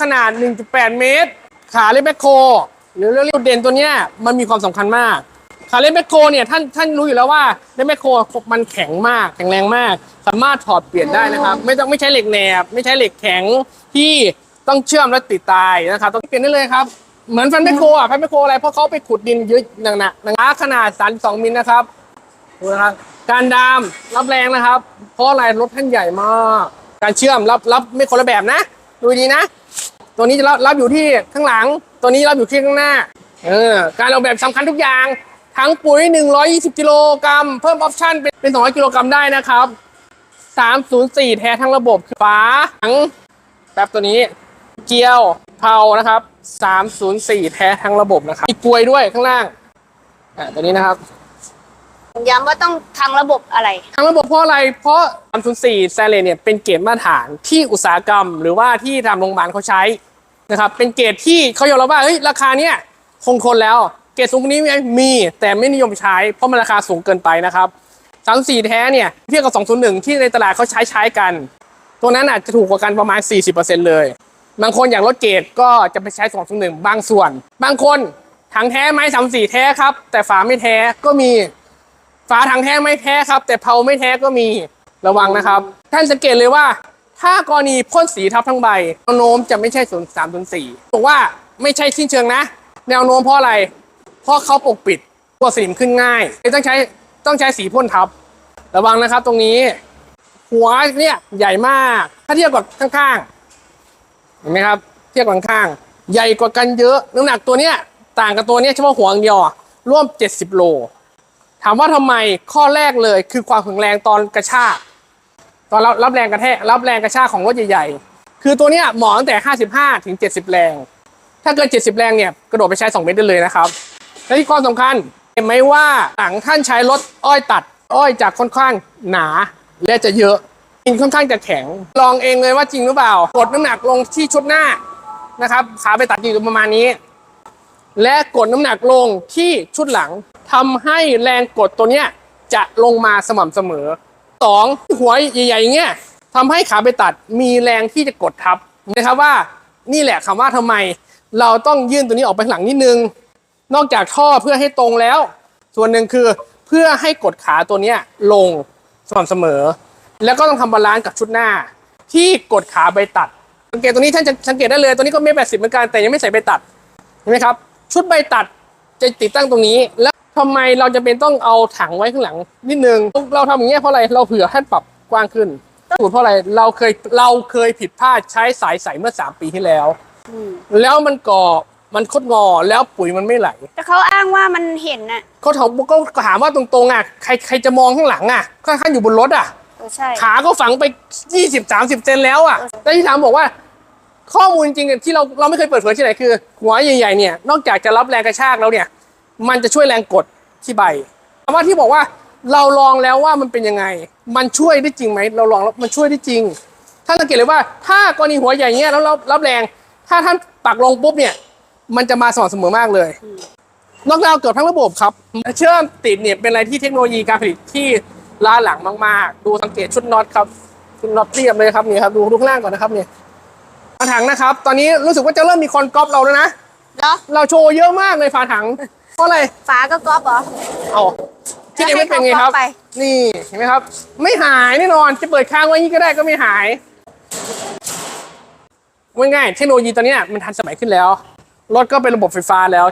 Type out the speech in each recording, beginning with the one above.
ขนาด 1.8 เมตร ขาเล็กแมคโครหรือเรื่องเด่นตัวเนี้ยมันมีความสำคัญมากขาเล็กแมคโครเนี่ยท่านท่านรู้อยู่แล้วว่าเล็กแมคโครมันแข็งมากแข็งแรงมาก สามารถถอดเปลี่ยนได้นะครับ ไม่ต้องไม่ใช้เหล็กแหนบ ไม่ใช้เหล็กแข็งที่ต้องเชื่อมและติดตายนะครับต้องเปลี่ยนได้เลยครับ เหมือนฟันแมคโครอะฟันแมคโครอะไรเพราะเขาไปขุดดินเยอะหนักหนาขนาด 32 มิลนะครับดูนะครับ การดามรับแรงนะครับ เพราะอะไรรถท่านใหญ่มาก การเชื่อมรับรับไม่คนละแบบนะ ดูดีนะ ตัวนี้จะรับอยู่ที่ข้างหลัง ตัวนี้รับอยู่ที่ข้างหน้าเออการออกแบบสำคัญทุกอย่าง ทั้งปุ๋ย 120 กิโลกรัม เพิ่มออปชั่นเป็นเป็น 200 กิโลกรัมได้นะครับ 304 แท้ทั้งระบบฝาถังแบบตัวนี้ เกียวเพานะครับ 304 แท้ทั้งระบบนะครับมีกลวยด้วยข้างล่างอ่าตัวนี้นะครับ ย้ำว่าต้องทางระบบอะไร ทางระบบเพราะอะไร เพราะ304แซเลเนี่ยเป็นเกรดมาตรฐานที่อุตสาหกรรม หรือว่าที่ทางโรงพยาบาลเขาใช้นะครับ เป็นเกรดที่เขายอมรับว่าเฮ้ยราคาเนี้ยคงทนแล้ว เกรดสูงกนี้ไหมมี แต่ไม่นิยมใช้ เพราะมันราคาสูงเกินไปนะครับ34แท้เนี่ยเทียบกับ 201 ที่ในตลาดเขาใช้ใช้กัน ตัวนั้นอาจจะถูกกว่ากันประมาณ 40%เลย บางคนอยากลดเกรดก็จะไปใช้ 201 บางส่วน บางคนถังแท้ไหม34 แท้ครับ แต่ฝาไม่แท้ก็มี ฝาถังแท้ไม่แท้ครับ แต่เพาไม่แท้ก็มีระวังนะครับ ท่านสังเกตเลยว่า ถ้ากรณีพ่นสีทับทั้งใบแนวโน้มจะไม่ใช่ศูนย์สามศูนย์สี่บอกว่าไม่ใช่สิ้นเชิงนะ แนวโน้มเพราะอะไร เพราะเขาปกปิดกลัวสนิมขึ้นง่ายต้องใช้ต้องใช้สีพ่นทับ ระวังนะครับตรงนี้ หัวเนี่ยใหญ่มาก ถ้าเทียบกับข้างๆเห็นไหมครับ เทียบกับข้างใหญ่กว่ากันเยอะน้ำหนักตัวเนี้ยต่างกับตัวเนี้ยเฉพาะหัวอย่างเดียวร่วม 70 โล ถามว่าทำไมข้อแรกเลยคือความแข็งแรงตอนกระชากตอนรับรับแรงกระแทกรับแรงกระชากของรถใหญ่ๆ คือตัวเนี้ยเหมาะตั้งแต่ 55 ถึง 70 แรง ถ้าเกิน 70 แรงเนี่ยกระโดดไปใช้ 2 เมตรได้เลยนะครับและที่ความสำคัญเห็นไหมว่าหลังท่านใช้รถอ้อยตัด อ้อยจากค่อนข้างหนาและจะเยอะดินค่อนข้างจะแข็ง ลองเองเลยว่าจริงหรือเปล่ากดน้ำหนักลงที่ชุดหน้านะครับขาไปตัดอยู่ประมาณนี้ และกดน้ำหนักลงที่ชุดหลัง ทำให้แรงกดตัวเนี้ยจะลงมาสม่ำเสมอสองหัวใหญ่ๆเงี้ยทำให้ขาไปตัดมีแรงที่จะกดทับนะครับว่านี่แหละคำว่าทำไม เราต้องยื่นตัวนี้ออกไปข้างหลังนิดนึง นอกจากท่อเพื่อให้ตรงแล้ว ส่วนหนึ่งคือเพื่อให้กดขาตัวเนี้ยลงสม่ำเสมอ แล้วก็ต้องทำบาลานซ์กับชุดหน้า ที่กดขาใบตัดสังเกตตัวนี้ท่านจะสังเกตได้เลยตัวนี้ก็ไม่แปดสิบเหมือนกันแต่ยังไม่ใส่ใบตัดเห็นไหมครับชุดใบตัด จะติดตั้งตรงนี้ แล้วทำไมเราจะเป็นต้องเอาถังไว้ข้างหลังนิดนึง เราทำอย่างเงี้ยเพราะอะไรเราเผื่อให้ปรับกว้างขึ้นสูตรเพราะอะไรเราเคยเราเคยผิดพลาดใช้สายใสเมื่อ 3 ปีที่แล้ว แล้วมันก่อมันคดงอแล้วปุ๋ยมันไม่ไหล แต่เขาอ้างว่ามันเห็นน่ะเขาถามก็ถามว่าตรงๆอะใครใครจะมองข้างหลังอะข้างๆอยู่บนรถอะเออใช่ขาก็ฝังไป 20 30 เซนแล้วอะแต่ที่ถามบอกว่า ข้อมูลจริงๆที่เราเราไม่เคยเปิดเผยที่ไหนคือ หัวใหญ่ๆเนี่ยนอกจากจะรับแรงกระชากแล้วเนี่ย มันจะช่วยแรงกดที่ใบคำว่าที่บอกว่าเราลองแล้วว่ามันเป็นยังไง มันช่วยได้จริงไหมเราลองแล้วมันช่วยได้จริงท่านสังเกตเลยว่าถ้ากรณีหัวใหญ่เงี้ยแล้วรับรับแรง ถ้าท่านปักลงปุ๊บเนี่ย มันจะมาสม่ำเสมอมากเลยนอกดาวเกือบทั้งระบบครับ เชื่อมติดเนี่ยเป็นอะไรที่เทคโนโลยีการผลิตที่ล้าหลังมาก ๆ ดูสังเกตชุดน็อตครับชุดน็อตเรียบเลยครับนี่ครับดูดูข้างล่างก่อนนะครับเนี่ย ฝาถังนะครับ ตอนนี้รู้สึกว่าจะเริ่มมีคนก๊อปเราแล้วนะ เหรอ เราโชว์เยอะมากเลยฝาถัง เพราะอะไรฝาก็ก๊อปเหรอ เอาที่เองไม่เป็นไงครับ แล้วให้เขาก๊อปไป นี่เห็นไหมครับ ไม่หายแน่นอน จะเปิดค้างไว้อย่างนี้ก็ได้ก็ไม่หายว่าง่ายเทคโนโลยีตอนเนี้ยมันทันสมัยขึ้นแล้ว รถก็เป็นระบบไฟฟ้าแล้ว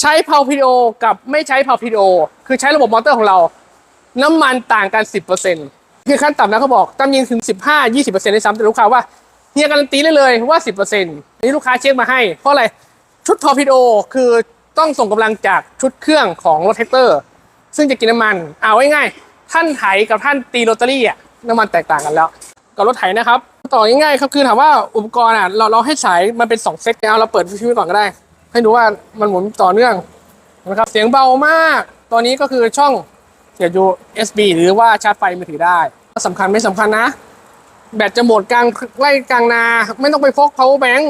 ใช้เพาพีโอกับไม่ใช้เพาพีโอคือใช้ระบบมอเตอร์ของเรา น้ำมันต่างกัน 10%คือขั้นต่ำนะเขาบอกตามยิงถึง 15-20%ในซ้ำแต่ลูกค้าว่า เฮียการันตีได้เลยว่า 10%อันนี้ลูกค้าเช็คมาให้ เพราะอะไร ชุดทอร์ปิโดคือต้องส่งกำลังจากชุดเครื่องของรถแท็กเตอร์ ซึ่งจะกินน้ำมัน เอาง่ายๆท่านไถกับท่านตีโรตารี่อะน้ำมันแตกต่างกันแล้ว กับรถไถนะครับ ต่อง่ายๆครับคือถามว่าอุปกรณ์อะเราเราให้สายมันเป็น 2 เซตเอาเราเปิดวิทยุไว้ก่อนก็ได้ ให้ดูว่ามันหมุนต่อเนื่องนะครับเสียงเบามากตอนนี้ก็คือช่องเสียบ USB หรือว่าชาร์จไฟมือถือได้สำคัญไม่สำคัญนะ แบตจะหมดกลางไล่กลางนา ไม่ต้องไปพก power bank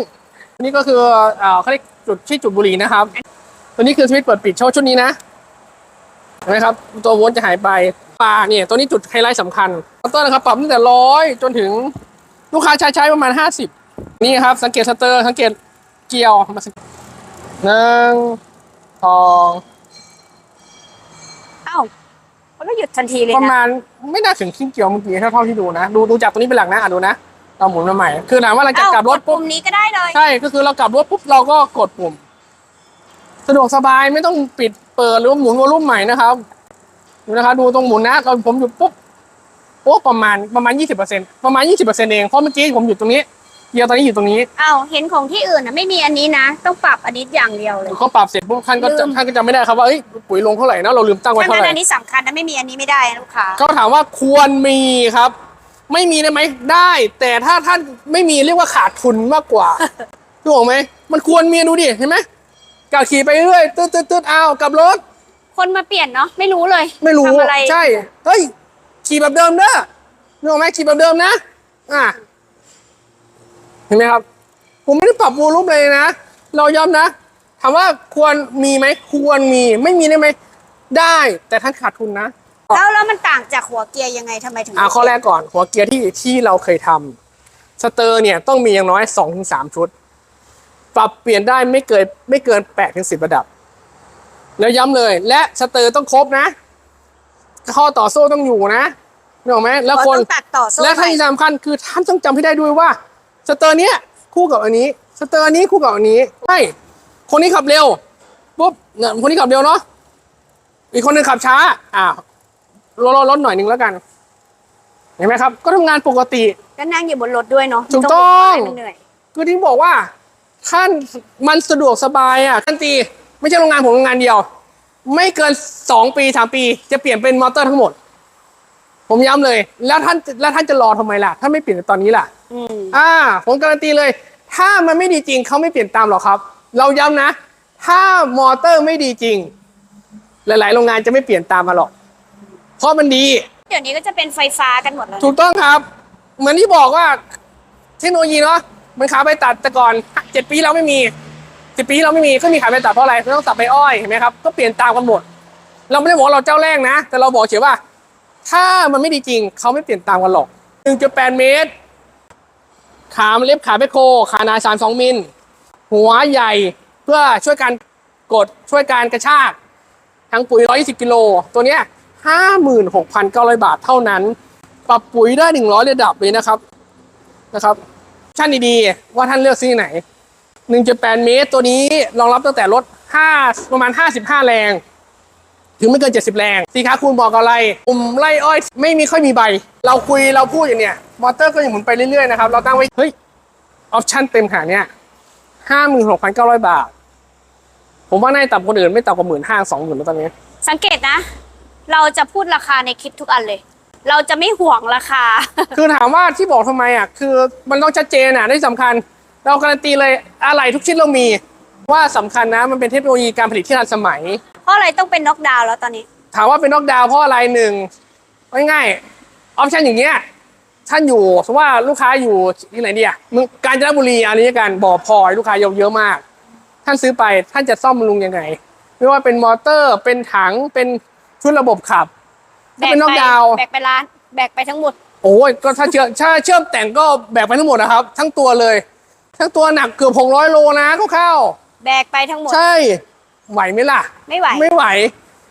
นนี้ก็คือเอ่อเขาเรียกจุดที่จุดบุหรี่นะครับ ตัวนี้คือสวิตช์เปิดปิดช่าชุดนี้นะเห็นไหมครับ ตัวโวลต์จะหายไปปลาเนี่ย ตัวนี้จุดไฮไลท์สำคัญมอเตอร์นะครับปรับตั้งแต่ร้อยจนถึงลูกค้าใช้ใช้ประมาณ 50 นี่ครับ สังเกตสเตอร์ สังเกตเกียวมาสังหนึ่งสองเอ้า มันก็หยุดทันทีเลยประนะมาณไม่น่าถึงขึ้นเกี่ยวเมื่อกี้ถ้าเท่าที่ดูนะ ดูดูจากตรงนี้เป็นหลักนะอะดูนะเราหมุนมาใหม่ คือถามว่าหลังจากเอ้ากลับรถกดปุ๊บ ปุ่มนี้ก็ได้เลยใช่ก็คือเรากลับรถปุ๊บเราก็กดปุ่ม สะดวกสบายไม่ต้องปิดเปิดหรือว่าหมุนวอลลุ่มใหม่นะครับดูนะครับดูตรงหมุนนะตอนผมหยุดปุ๊บโอ้ประมาณประมาณยี่สิบเปอร์เซ็นประมาณยี่สิบเปอร์เซ็นเองเพราะเมื่อกี้ผมหยุดตรงนี้ เกียร์ตอนนี้อยู่ตรงนี้เอ้าเห็นของที่อื่นนะไม่มีอันนี้นะ ต้องปรับอันนี้อย่างเดียวเลยเขาปรับเสร็จปุ๊บท่านก็จะลืมท่านก็จะไม่ได้ครับว่าเอ้ยปุ๋ยลงเท่าไหร่นะเราลืมตั้งไว้ถ้าเท่างั้นไหร่อันนี้สำคัญนะไม่มีอันนี้ไม่ได้นะลูกค้าเขาถามว่าควรมีครับ ไม่มีได้ไหมได้ แต่ถ้าท่านไม่มีเรียกว่าขาดทุนมากกว่าถูกไหมมันควรมีดูดิเห็นไหมกาขี่ไปเรื่อยตืดตืดตืดอ้าวกลับรถ คนมาเปลี่ยนเนาะไม่รู้เลย ไม่รู้ทำอะไรใช่เฮ้ยขี่แบบเดิมเด้อนึกออกไหมขี่แบบเดิมนะอะเห็นไหมครับ ผมไม่ได้ปรับวอลลุ่มเลยนะ เราย้ำนะ ถามว่าควรมีไหม ควรมี ไม่มีได้ไหม ได้ แต่ท่านขาดทุนนะ แล้วแล้วมันต่างจากหัวเกียร์ยังไงทำไมถึงอ่าข้อแรกก่อน หัวเกียร์ที่ที่เราเคยทำสเตอร์เนี่ยต้องมีอย่างน้อยสองถึงสามชุด ปรับเปลี่ยนได้ไม่เกินไม่เกินแปดถึงสิบระดับ แล้วย้ำเลย และสเตอร์ต้องครบนะข้อต่อโซ่ต้องอยู่นะนึกออกไหมแล้วคนต้องตัดต่อโซ่และที่สำคัญคือท่านต้องจำให้ได้ด้วยว่า สเตอร์เนี้ยคู่กับอันนี้ สเตอร์อันนี้คู่กับอันนี้ใช่คนนี้ขับเร็วปุ๊บเนี่ยคนนี้ขับเร็วเนาะอีกคนหนึ่งขับช้า อ่าลดลดลดหน่อยหนึ่งแล้วกันเห็นไหมครับ ก็ทำงานปกติก็นั่งอยู่บนรถด้วยเนาะถูกต้องไม่เหนื่อยคือที่บอกว่าท่านมันสะดวกสบายอะท่านตีไม่ใช่โรงงานผมโรงงานเดียว ไม่เกินสองปีสามปี จะเปลี่ยนเป็นมอเตอร์ทั้งหมด ผมย้ำเลย แล้วท่านแล้วท่านจะรอทำไมล่ะถ้าไม่เปลี่ยนตอนนี้ล่ะ อืมอ่าผมการันตีเลย ถ้ามันไม่ดีจริงเขาไม่เปลี่ยนตามหรอกครับ เราย้ำนะ ถ้ามอเตอร์ไม่ดีจริง หลาย ๆ โรงงานจะไม่เปลี่ยนตามมาหรอก เพราะมันดี เดี๋ยวนี้ก็จะเป็นไฟฟ้ากันหมดแล้วนะถูกต้องครับ เหมือนที่บอกว่า เทคโนโลยีเนาะมันขาไปตัดแต่ก่อนเจ็ดปีเราไม่มีสิบปีเราไม่มีก็มีขาไปตัดเพราะอะไรเราต้องตัดไปอ้อยเห็นไหมครับก็เปลี่ยนตามกันหมด เราไม่ได้บอกว่าเราเจ้าแรกนะ แต่เราบอกเฉยว่า ถ้ามันไม่ดีจริงเขาไม่เปลี่ยนตามกันหรอกหนึ่งจุดแปดเมตร ขาเล็บขาแบคโครขาหนาสามสองมิล หัวใหญ่เพื่อช่วยการกดช่วยการกระชากทั้งปุ๋ย 120 กิโล ตัวเนี้ย 56,900 บาทเท่านั้น ปรับปุ๋ยได้ 100 ระดับเลยนะครับ นะครับ ชั่นดีๆ ว่าท่านเลือกซื้อไหน 1.8 เมตร ตัวนี้รองรับตั้งแต่รถ 5 ประมาณ 55 แรง ถึงไม่เกิน 70 แรง สีค้าคุณบอกอะไรปุ่มไล่อ้อย ไม่มีค่อยมีใบ เราคุยเราพูดอย่างเนี้ย มอเตอร์ก็ยังหมุนไปเรื่อยๆนะครับ เราตั้งไว้ เฮ้ย ออปชั่นเต็มขนาดเนี้ย56,900บาท ผมว่าน่าจะต่ำกว่าคนอื่นไม่ต่ำกว่าหมื่นห้าสองหมื่นแล้วตอนนี้ สังเกตนะ เราจะพูดราคาในคลิปทุกอันเลย เราจะไม่ห่วงราคา คือถามว่าที่บอกทำไมอะ คือมันต้องชัดเจนอะที่สำคัญ เราการันตีเลยอะไรทุกชิ้นเรามี ว่าสำคัญนะ มันเป็นเทคโนโลยีการผลิตที่ทันสมัย เพราะอะไรต้องเป็นน็อกดาวน์แล้วตอนนี้ ถามว่าเป็นน็อกดาวน์เพราะอะไรหนึ่งง่ายๆออปชันอย่างเงี้ย ท่านอยู่สมมติว่าลูกค้าอยู่ที่ไหนดีอะเมึงกาญจนบุรีอันนี้กันบ่อพลอยลูกค้าเยอะเยอะมาก ท่านซื้อไปท่านจะซ่อมบำรุงยังไง ไม่ว่าเป็นมอเตอร์เป็นถังเป็นชุดระบบขับถ้าเป็นน็อกดาวน์แบกไปร้าน แบกไปทั้งหมด โอ้ยก็ถ้าเชื่อถ้าเชื่อมแต่งก็แบกไปทั้งหมดนะครับ ทั้งตัวเลย ทั้งตัวหนักเกือบ600โลนะคร่าวแบกไปทั้งหมดๆใช่ไหวไหมล่ะ ไม่ไหวไม่ไหว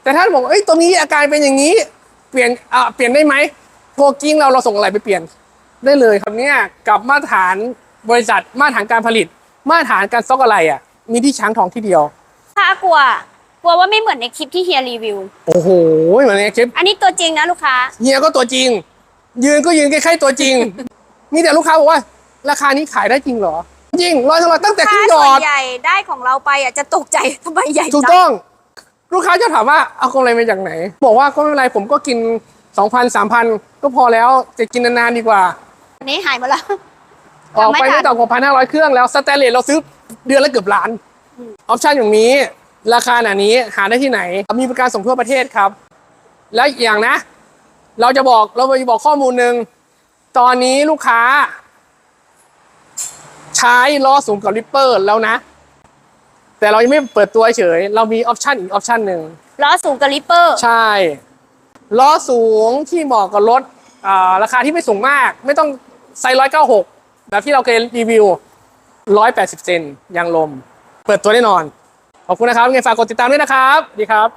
แต่ท่านบอกเอ้ยตัวนี้อาการเป็นอย่างนี้ เปลี่ยนอ่าเปลี่ยนได้ไหม โทรกิ้งเราเราส่งอะไรไปเปลี่ยน ได้เลยครับเนี่ยกับมาตรฐานบริษัทมาตรฐานการผลิต มาตรฐานการซอกอะไรอะ มีที่ช้างทองที่เดียว ถ้ากลัว กลัวว่าไม่เหมือนในคลิปที่เฮียรีวิว โอ้โหเหมือนในคลิปอันนี้ตัวจริงนะลูกค้า เฮียก็ตัวจริง ยืนก็ยืนใกล้ๆตัวจริง มีแต่ลูกค้าบอกว่า ราคานี้ขายได้จริงเหรอ จริงร้อยทั้งร้อยตั้งแต่ขึ้นหยส่วอนดใหญ่ได้ของเราไปอะจะตกใจทำไมใหญ่ถูกจังต้อง ลูกค้าจะถามว่าเอากำไรมาจากไหน บอกว่าก็ไม่เป็นไรผมก็กิน สองพันสามพันก็พอแล้วจะกินนานๆดีกว่า อันนี้หายหมดแล้วออกไปยังไม่ทันไม่ต่ำกว่าพันห้าร้อยเครื่องแล้วสแตนเลสเราซื้อเดือนละเกือบล้านออปชั่นอย่างนี้ ราคาหนานี้หาได้ที่ไหน มีบริการส่งทั่วประเทศครับ แล้วอีกอย่างนะ เราจะบอกเราจะบอกข้อมูลหนึ่งตอนนี้ลูกค้า ใช้ล้อสูงกับริปเปอร์แล้วนะ แต่เรายังไม่เปิดตัวเฉย เรามีออปชั่นอีกออปชั่นหนึ่งล้อสูงกับลิปเปอร์ ใช่ ล้อสูงที่เหมาะกับรถราคาที่ไม่สูงมาก ไม่ต้องไซร้อยเก้าหกแบบที่เราเคยรีวิวร้อยแปดสิบเซนยางลม เปิดตัวแน่นอน ขอบคุณนะครับไงฝากกดติดตามด้วยนะครับ ดีครับ